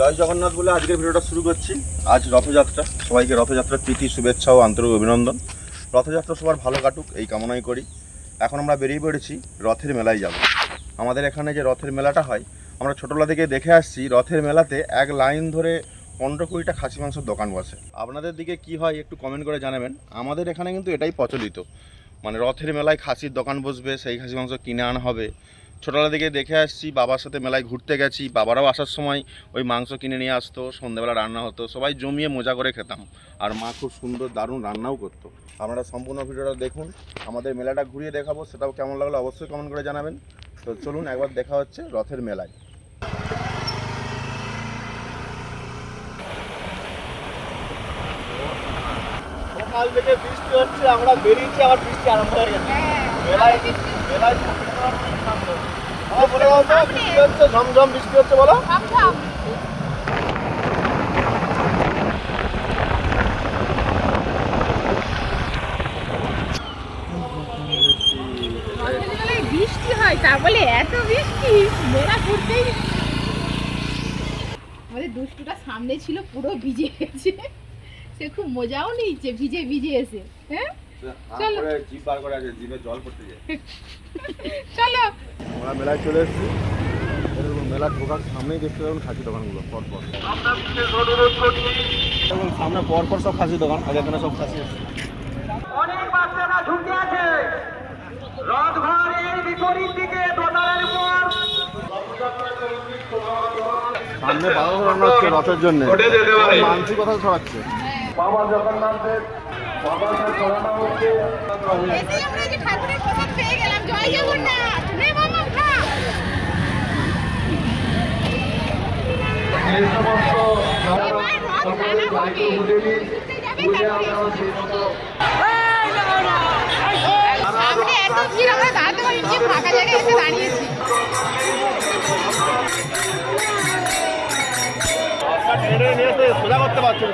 জয় জগন্নাথ বলে আজকের ভিডিওটা শুরু করছি। আজ রথযাত্রা। সবাইকে রথযাত্রার প্রীতি, শুভেচ্ছা ও আন্তরিক অভিনন্দন। রথযাত্রা সবার ভালো কাটুক, এই কামনাই করি। এখন আমরা বেরিয়ে পড়েছি রথের মেলায় যাব। আমাদের এখানে যে রথের মেলাটা হয়, আমরা ছোটোবেলা থেকে দেখে আসছি, রথের মেলাতে এক লাইন ধরে পনেরো কুড়িটা খাসি মাংসের দোকান বসে। আপনাদের দিকে কি হয় একটু কমেন্ট করে জানাবেন। আমাদের এখানে কিন্তু এটাই প্রচলিত। মানে রথের মেলায় খাসির দোকান বসবে, সেই খাসি মাংস কিনে আনা হবে। ছোটোবেলা থেকে দেখে আসছি বাবার সাথে মেলায় ঘুরতে গেছি বাবারাও আসার সময় ওই মাংস কিনে নিয়ে আসতো সন্ধ্যেবেলা রান্না হতো সবাই জমিয়ে মজা করে খেতাম। আর মা খুব সুন্দর দারুণ রান্নাও করতো। আপনারা সম্পূর্ণ ভিডিওটা দেখুন আমাদের মেলাটা ঘুরিয়ে দেখাবো সেটাও কেমন লাগল অবশ্যই কমেন্ট করে জানাবেন। তো চলুন একবার দেখা হচ্ছে রথের মেলায়। সকাল থেকে বৃষ্টি হচ্ছে আমরা বেরিয়েছি আবার বৃষ্টি আরম্ভ হয়ে গেছে। মেলায় মেলায় বৃষ্টি হয় তা বলে এত বৃষ্টি মেলা ঘুরতেই আমাদের দুষ্টুটা সামনে ছিল, পুরো ভিজে গেছে। সে খুব মজাও নিচ্ছে ভিজে ভিজে এসে হ্যাঁ? চলো। যায়। আমরা মেলায় চলে এসেছি। এরকম মেলা ঢোকার সামনেই দেখতে পাবেন খাসি দোকানগুলো পর পর এবং সামনে পর পর সব খাসি দোকান আর এখানে সব খাসি আছে। অনেক বাচ্চারা ঝুঁকে আছে। রথ ঘরের বিপরীত দিকে দোতলার উপর। সামনে বারো রান্না হচ্ছে রথের জন্য। মানসিক কথা ছড়াচ্ছে। বাবা জগন্নাথের সামনে এত ভিড় আমরা দাঁড়াতে পারিনি ফাঁকা জায়গায় এসে দাঁড়িয়েছি। সোজা করতে পারছে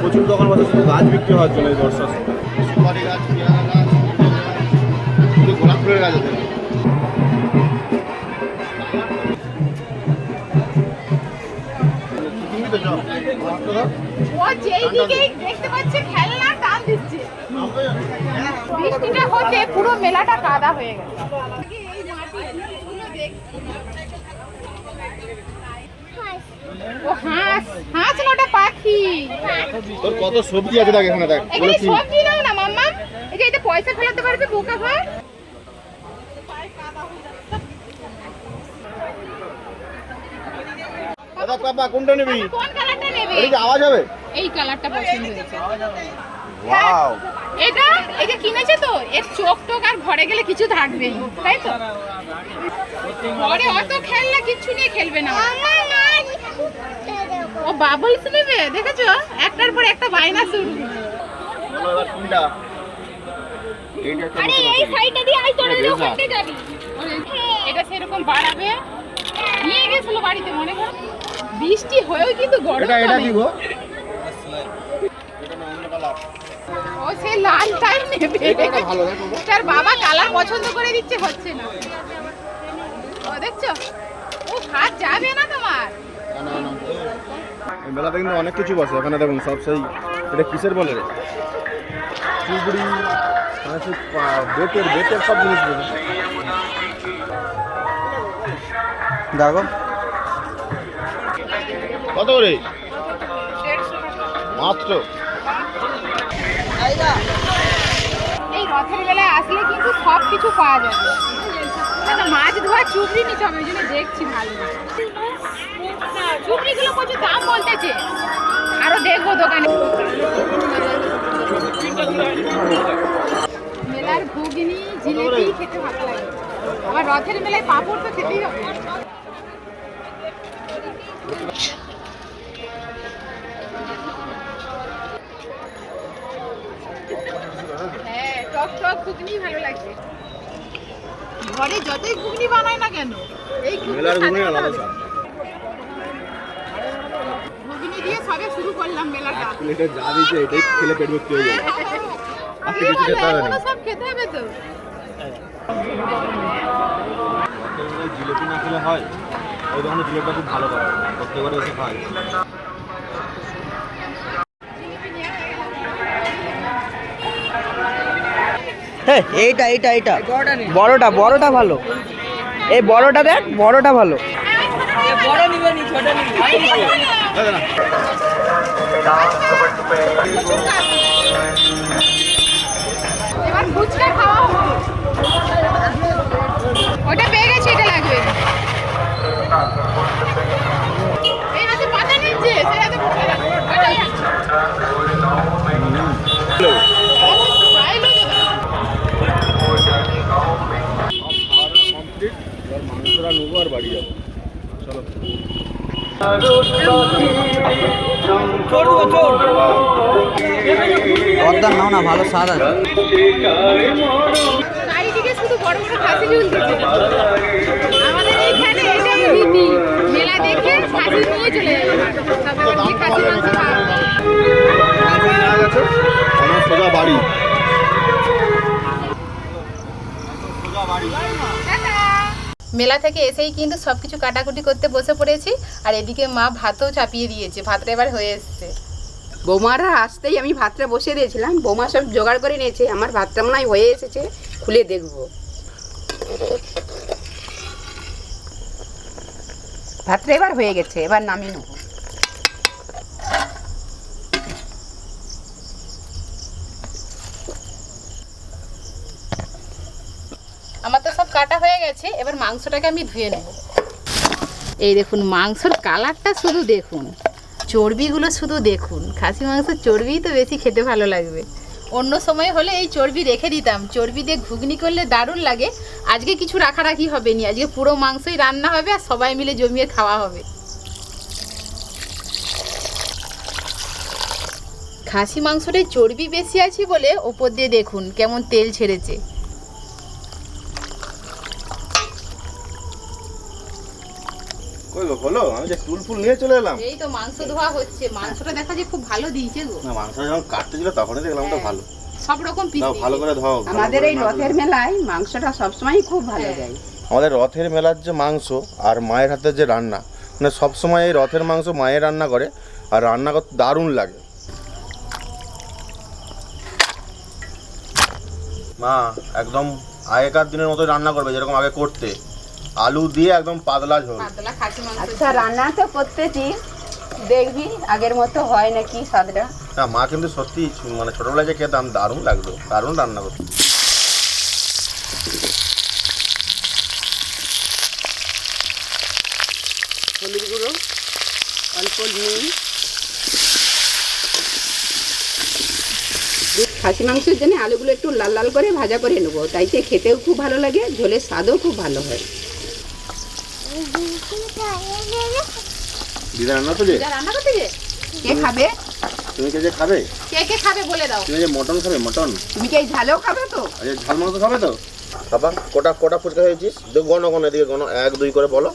প্রচুর দোকান বসে, শুধু গাছ বিক্রি হওয়ার জন্য এই বর্ষা সুপারি গাছ, পেয়ারা গাছ, গোলাপ ফুলের গাছ ও যেই দিকেই দেখতে পাচ্ছে খেলনা টান দিচ্ছে। বৃষ্টিটা হতে পুরো মেলাটা কাদা হয়ে গেছে। এই মাটিগুলো দেখ- ও হাঁস হাঁস ওটা পাখি। তোর কত সবজি আছে দেখ এখানে দেখ সবজি নাও না মাম্মা। এই যে এতে পয়সা ফেলাতে পারবে বোকা ভাই দাদা পাপা কোনটা নিবি? কোন কালারটা নেবে? এই যে আওয়াজ হবে। এই কালারটা পছন্দ হয়েছে। ওয়াও। এটা? এটা কিনেছে তো? এর চোখ টোক আর ঘরে গেলে কিছু থাকবে তাই তো? ঘরে অত খেলনা কিচ্ছু নিয়ে খেলবে না। ও বাবলস নেবে? দেখেছ? একটার পর একটা বায়না শুরু। বলো এবার কোনটা এইটা একটা আরে এই সাইডটা দিয়ে আই তোরা যাবি। এটা সেরকম বাড়াবে। নিয়ে গেছিল বাড়িতে মনে কর বৃষ্টি হয়েও কিন্তু গরম এটা এটা কালার ও সে লালটাই নেবে। এটা ভালো তার বাবা কালার পছন্দ করে দিচ্ছে হচ্ছে না। ও দেখছ? ও হাত যাবে না তোমার? না, না, না। এই মেলাতে কিন্তু অনেক কিছু বসে এখানে দেখুন সব সেই এটা কিসের বলে রে? চুবড়ি বেতের বেতের সব জিনিস বসে। দেখো কত করে? মাত্র। এই রথের বেলায় আসলে কিন্তু সব কিছু পাওয়া যাবে একটা মাছ ধোয়া চুবড়ি নিতে হবে, ওই জন্য দেখছি ভালো দাম বলতেছে। আরও দেখব দোকানে। মেলার ঘুগনি, জিলিপি খেতে ভালো লাগে। আবার রথের মেলায় পাঁপড় তো খেতেই হবে হ্যাঁ টক টক ঘুগনি ভালো লাগছে ঘরে যতই ঘুগনি বানায় না কেন এই ঘুগনি ঘুগনি আলাদা ঘুগনি দিয়ে সবে শুরু করলাম মেলাটা। এটা যা দিয়েছে এটাই খেলে পেট ভর্তি হয়ে যাবে। আর কিছু খেতে হবে না সব খেতে হবে তো। জিলেপি না খেলে হয়? ওই দোকানে জিলেপিটা খুব ভালো করে প্রত্যেকবার এসে খায় হ্যাঁ। এইটা এইটা এইটা। বড়টা বড়টা ভালো। এই বড়টা দেখ বড়টা ভালো। ওটা পেয়ে গেছি এটা লাগবে এই হাতে পাতা নিচ্ছে সেই হাতে ফুচকা লাগবে ওটাই আছে। চাইলো তো দাও। কমপ্লিট এবার মাংসটা নেব আর বাড়ি যাব চলো পদ্মার নাও না ভালো স্বাদ আছে। চারিদিকে শুধু বড় বড় খাসি ঝুলতেছে। আমাদের এইখানে এটাই রীতি। মেলা দেখে খাসি নিয়ে চলে যাবে। খাসি মাংস খাওয়া গেছে সোজা বাড়ি। মেলা থেকে এসেই কিন্তু সব কিছু কাটাকুটি করতে বসে পড়েছি, আর এদিকে মা ভাতও চাপিয়ে দিয়েছে ভাতটা এবার হয়ে এসছে। বৌমারা আসতেই আমি ভাতটা বসিয়ে দিয়েছিলাম, বৌমা সব জোগাড় করে নিয়েছে, আমার ভাতটা মনে হয় হয়ে এসেছে, খুলে দেখব। ভাতটা এবার হয়ে গেছে, এবার নামিয়ে নেব আমার তো সব গেছে এবার মাংসটাকে আমি ধুয়ে নেব। এই দেখুন, মাংসর কালারটা শুধু দেখুন, চর্বিগুলো শুধু দেখুন। খাসি মাংসের চর্বিই তো বেশি খেতে ভালো লাগবে। অন্য সময় হলে এই চর্বি রেখে দিতাম। চর্বি দিয়ে ঘুগনি করলে দারুণ লাগে। আজকে কিছু রাখারাখি হবে নি। আজকে পুরো মাংসই রান্না হবে আর সবাই মিলে জমিয়ে খাওয়া হবে। খাসি মাংসটায় চর্বি বেশি আছে বলে ওপর দিয়ে দেখুন, কেমন তেল ছেড়েছে। গো হলো? আমি যে টুল ফুল নিয়ে চলে এলাম। এই তো মাংস ধোয়া হচ্ছে। মাংসটা দেখা যায় খুব ভালো দিয়েছে গো। না মাংস যখন কাটতে ছিল তখনই দেখলাম ওটা ভালো। সব রকম পিস। দাও ভালো করে ধাও আমাদের এই রথের মেলায় মাংসটা সবসময় খুব ভালো যায় আমাদের রথের মেলার যে মাংস আর মায়ের হাতের যে রান্না মানে সবসময় এই রথের মাংস মায়ের রান্না করে আর রান্না করতে দারুণ লাগে। মা একদম আগেকার দিনের মতো রান্না করবে যেরকম আগে করতে। আলু দিয়ে একদম পাতলা ঝোল। পাতলা খাসি মাংস আচ্ছা রান্না তো করতেছি দেখবি আগের মতো হয় নাকি স্বাদটা? না মা কিন্তু সত্যি মানে ছোটবেলায় যে খেতাম দারুণ লাগতো দারুণ রান্না করতো। হলুদ গুঁড়ো অল্প নুন। খাসি মাংসের জন্য আলুগুলো একটু লাল লাল করে ভাজা করে নেব। তাইতে খেতেও খুব ভালো লাগে ঝোলের স্বাদও খুব ভালো হয়। দিদা রান্না তো যে রান্না করতে যে কে খাবে? তুমি কে যে খাবে? কে কে খাবে বলে দাও। তুমি যে মটন খাবে মটন? তুমি কি এই ঝালেও খাবে তো? আচ্ছা ঝাল মাংস খাবে তো? বাবা কোটা কোটা ফুচকা হয়েছিস দু গণ গণ এদিকে গণ এক দুই করে বলো।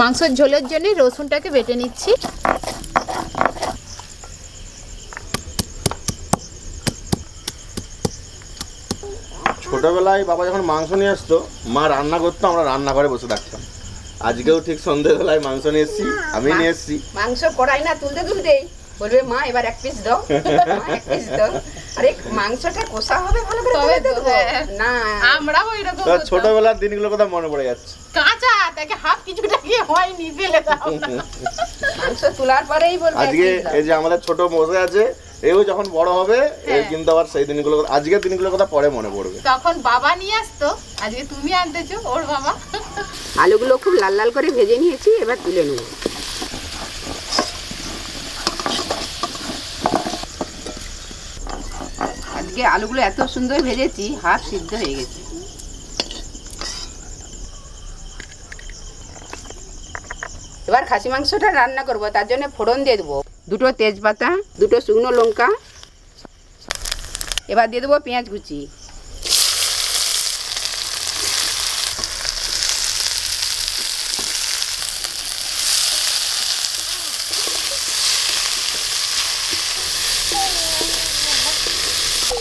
মাংসের ঝোলের জন্য রসুনটাকে বেটে নিচ্ছি। ছোটবেলায় বাবা যখন মাংস নিয়ে আসতো মা রান্না করতো আমরা রান্না করে বসে থাকতাম। আজকেও ঠিক সন্ধ্যেবেলায় মাংস নিয়ে এসেছি আমি নিয়ে এসেছি। মাংস কড়াই না তুলতে তুলতেই বলবে মা এবার এক পিস দাও। এক পিস দাও। আরে মাংসটা কষা হবে ভালো করে তবে তো, হ্যাঁ। না। আমরাও এরকম তো ছোটবেলার দিনগুলোর কথা মনে পড়ে যাচ্ছে। কাঁচা তাকে হাফ কিছুটা কি হয়নি ফেলে দাও মাংস তোলার পরেই বলবে আজকে এই যে আমাদের ছোট বসে আছে এও যখন বড় হবে এর হ্যাঁ। কিন্তু আবার সেই দিনগুলো আজকের দিনগুলোর কথা পরে মনে পড়বে। তখন বাবা নিয়ে আসতো আজকে তুমি আনতেছো ওর বাবা। আলুগুলো খুব লাল লাল করে ভেজে নিয়েছি এবার তুলে নেব। আজকে আলুগুলো এত সুন্দর ভেজেছি হাফ সিদ্ধ হয়ে গেছে। এবার খাসি মাংসটা রান্না করব তার জন্য ফোড়ন দিয়ে দেবো। দুটো তেজপাতা, দুটো শুকনো লঙ্কা, এবার দিয়ে দেবো পেঁয়াজ কুচি।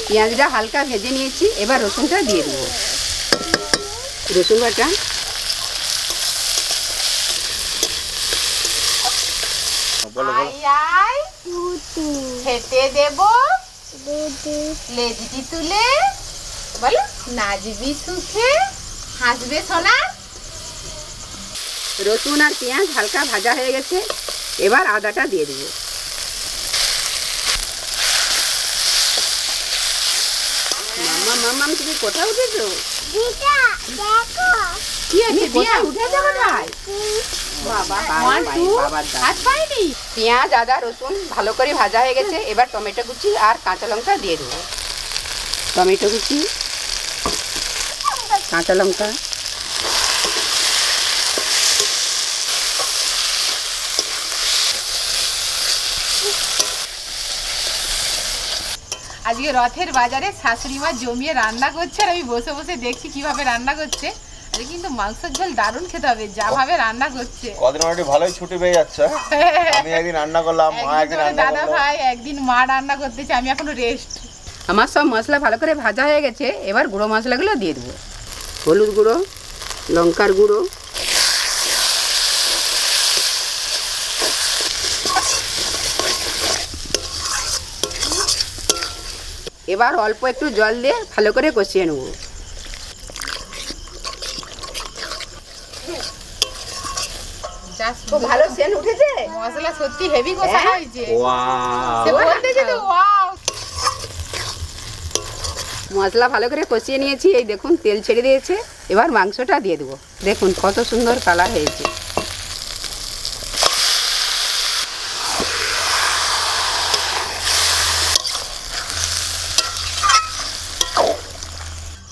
পেঁয়াজটা হালকা ভেজে নিয়েছি, এবার রসুনটা দিয়ে দেবো। রসুন বাটা বলো বলো। আই আই খেতে দেব। লেজটি তুলে বলো নাচবি সুখে হাসবে সোনা। রসুন আর পেঁয়াজ হালকা ভাজা হয়ে গেছে এবার আদাটা দিয়ে দেবো। মাম্মা মাম্মাম তুমি কোথায় উঠেছো? কি আছে উঠেছো কোথায়? পেঁয়াজ আদা রসুন ভালো করে ভাজা হয়ে গেছে এবার টমেটো কুচি আর কাঁচা লঙ্কা দিয়ে দেবো। টমেটো কুচি কাঁচা লঙ্কা। আজকে রথের বাজারে শাশুড়ি মা জমিয়ে রান্না করছে আর আমি বসে বসে দেখছি কীভাবে রান্না করছে। আরে কিন্তু মাংসের ঝোল দারুণ খেতে হবে যা ভাবে রান্না করছে। কদিন অলরেডি ভালোই ছুটি পেয়ে যাচ্ছে। আমি একদিন রান্না করলাম মা একদিন রান্না দাদা ভাই একদিন মা রান্না করতেছে আমি এখনও রেস্ট আমার সব মশলা ভালো করে ভাজা হয়ে গেছে এবার গুঁড়ো মশলাগুলো দিয়ে দেবো। হলুদ গুঁড়ো লঙ্কার গুঁড়ো। এবার অল্প একটু জল দিয়ে ভালো করে কষিয়ে নেব। ভালো সেন্ট উঠেছে? মশলা সত্যি হেভি কষানো হ্যাঁ? হয়েছে। সে ওয়াও মশলা ভালো করে কষিয়ে নিয়েছি এই দেখুন তেল ছেড়ে দিয়েছে। এবার মাংসটা দিয়ে দেবো। দেখুন কত সুন্দর কালার হয়েছে।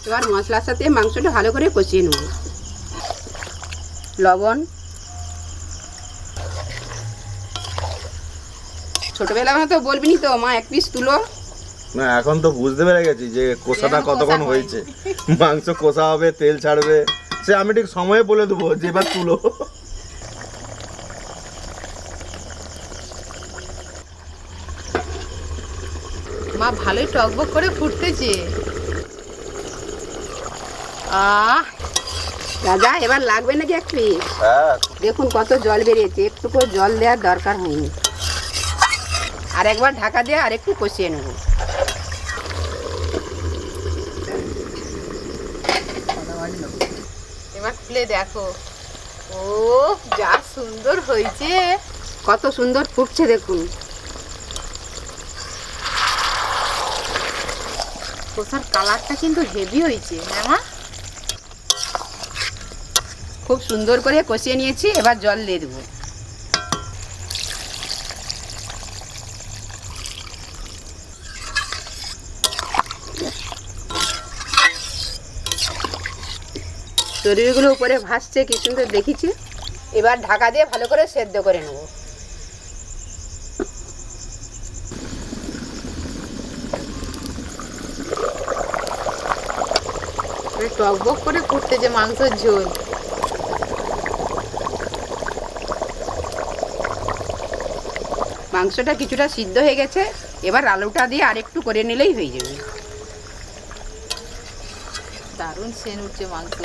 এবার মশলার সাথে মাংসটা ভালো করে কষিয়ে নেব। লবণ ছোটবেলায় তো বলবিনি তো মা এক পিস তুলো। না এখন তো বুঝতে পেরে গেছি যে কষাটা কতক্ষণ হয়েছে। মাংস কষা হবে তেল ছাড়বে। সে আমি ঠিক সময়ে বলে দেবো যে এবার তুলো। মা ভালোই টকবক করে ফুটতেছে। আহ! রাজা এবার লাগবে নাকি এক পিস? হ্যাঁ। দেখুন কত জল বেরিয়েছে একটুকু জল দেওয়ার দরকার হয়নি। আর একবার ঢাকা দিয়ে আর একটু কষিয়ে নেব। এবার খুলে দেখো। ও যা সুন্দর হয়েছে। কত সুন্দর ফুটছে দেখুন। কষার কালারটা কিন্তু হেভি হয়েছে হ্যাঁ খুব সুন্দর করে কষিয়ে নিয়েছি, এবার জল দিয়ে দেবো। চর্বিগুলো উপরে ভাসছে, কি সুন্দর দেখিছি এবার ঢাকা দিয়ে ভালো করে সেদ্ধ করে নেব। টকবক করে ফুটতেছে মাংসের ঝোল। মাংসটা কিছুটা সিদ্ধ হয়ে গেছে, এবার আলুটা দিয়ে আরেকটু করে নিলেই হয়ে যাবে। দারুণ সেন উঠছে মাংস।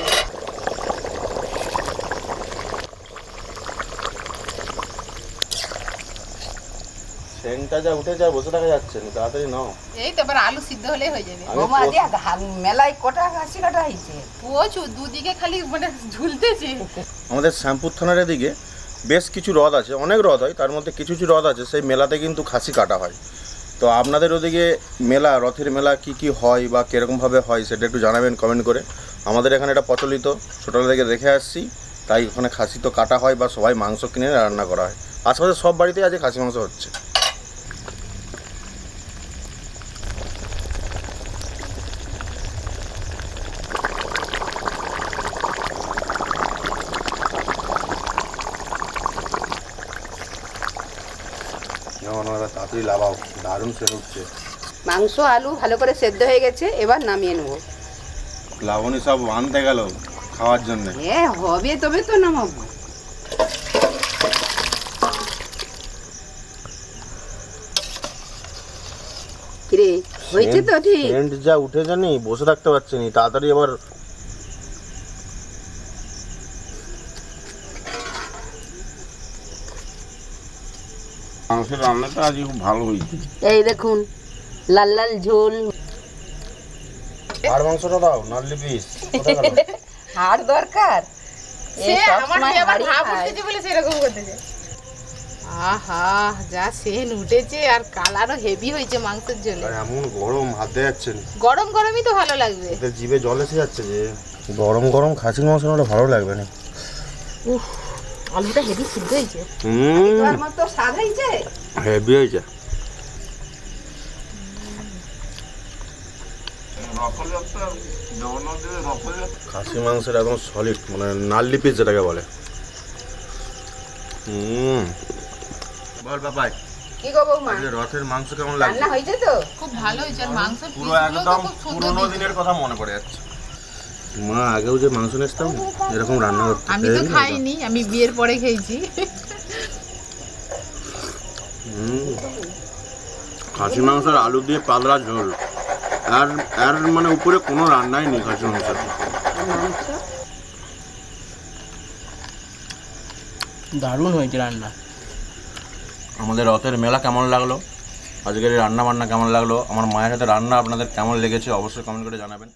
সেনটা যা উঠে যায় বসে থাকা যাচ্ছে না তাড়াতাড়ি নাও। এই তো এবার আলু সিদ্ধ হলেই হয়ে যাবে। বৌমা মেলায় কটা হাসি কাটা হয়েছে? প্রচুর দুদিকে খালি মানে ঝুলতেছে। আমাদের শ্যামপুর থানার এদিকে বেশ কিছু হ্রদ আছে অনেক হ্রদ হয় তার মধ্যে কিছু কিছু হ্রদ আছে সেই মেলাতে কিন্তু খাসি কাটা হয়। তো আপনাদের ওদিকে মেলা রথের মেলা কি কি হয় বা কীরকমভাবে হয় সেটা একটু জানাবেন কমেন্ট করে। আমাদের এখানে এটা প্রচলিত ছোটোবেলা থেকে দেখে আসছি তাই ওখানে খাসি তো কাটা হয় বা সবাই মাংস কিনে রান্না করা হয়। আশেপাশে সব বাড়িতেই আজকে খাসি মাংস হচ্ছে। তাড়াতাড়ি লাগাও দারুণ সেন উঠছে মাংস আলু ভালো করে সেদ্ধ হয়ে গেছে এবার নামিয়ে নেব। লাবণী সব আনতে গেল খাওয়ার জন্য। এ হবে তবে তো নামাবো। কিরে হয়েছে তো ঠিক? যা উঠে জানি বসে থাকতে পারছি নি তাড়াতাড়ি আবার মাংসের রান্নাটা আজকে খুব ভালো হয়েছে। এই দেখুন লাল লাল ঝোল। আর মাংসটা দাও নার্লি পিস হাড় দরকার? সে আমার আবার ভাব বলে সেরকম করতেছে। আহা যা সেন উঠেছে আর কালারও হেভি হয়েছে মাংসের জন্য এমন গরম হাতে যাচ্ছে। না গরম গরমই তো ভালো লাগবে। জিভে জল এসে যাচ্ছে যে গরম গরম খাসির মাংস হলে ভালো লাগবে না। উফ। আলুটা হেভি সিদ্ধ হয়েছে। আমার তো স্বাদ হয়েছে। হেভি হয়েছে। খাসি মাংসের একদম সলিড মানে নাল্লি পিস যেটাকে বলে। হুম। বল বাবাই। কি গো বৌমা? রথের মাংস কেমন লাগছে? রান্না হয়েছে তো? খুব ভালো হয়েছে। আর মাংসের পুরো একদম পুরোনো দিনের কথা মনে পড়ে যাচ্ছে। মা আগেও যে মাংস নিতাম এরকম রান্না করতে আমি তো খাইনি আমি বিয়ের পরে খেয়েছি। খাসি মাংসের আলু দিয়ে পাতলা ঝোল। আর আর মানে উপরে কোনো রান্নাই নেই খাসি মাংসের। মাংস দারুণ হয়েছে রান্না। আমাদের রথের মেলা কেমন লাগল? আজকের রান্না বান্না কেমন লাগল? আমার মায়ের হাতে রান্না আপনাদের কেমন লেগেছে অবশ্যই কমেন্ট করে জানাবেন।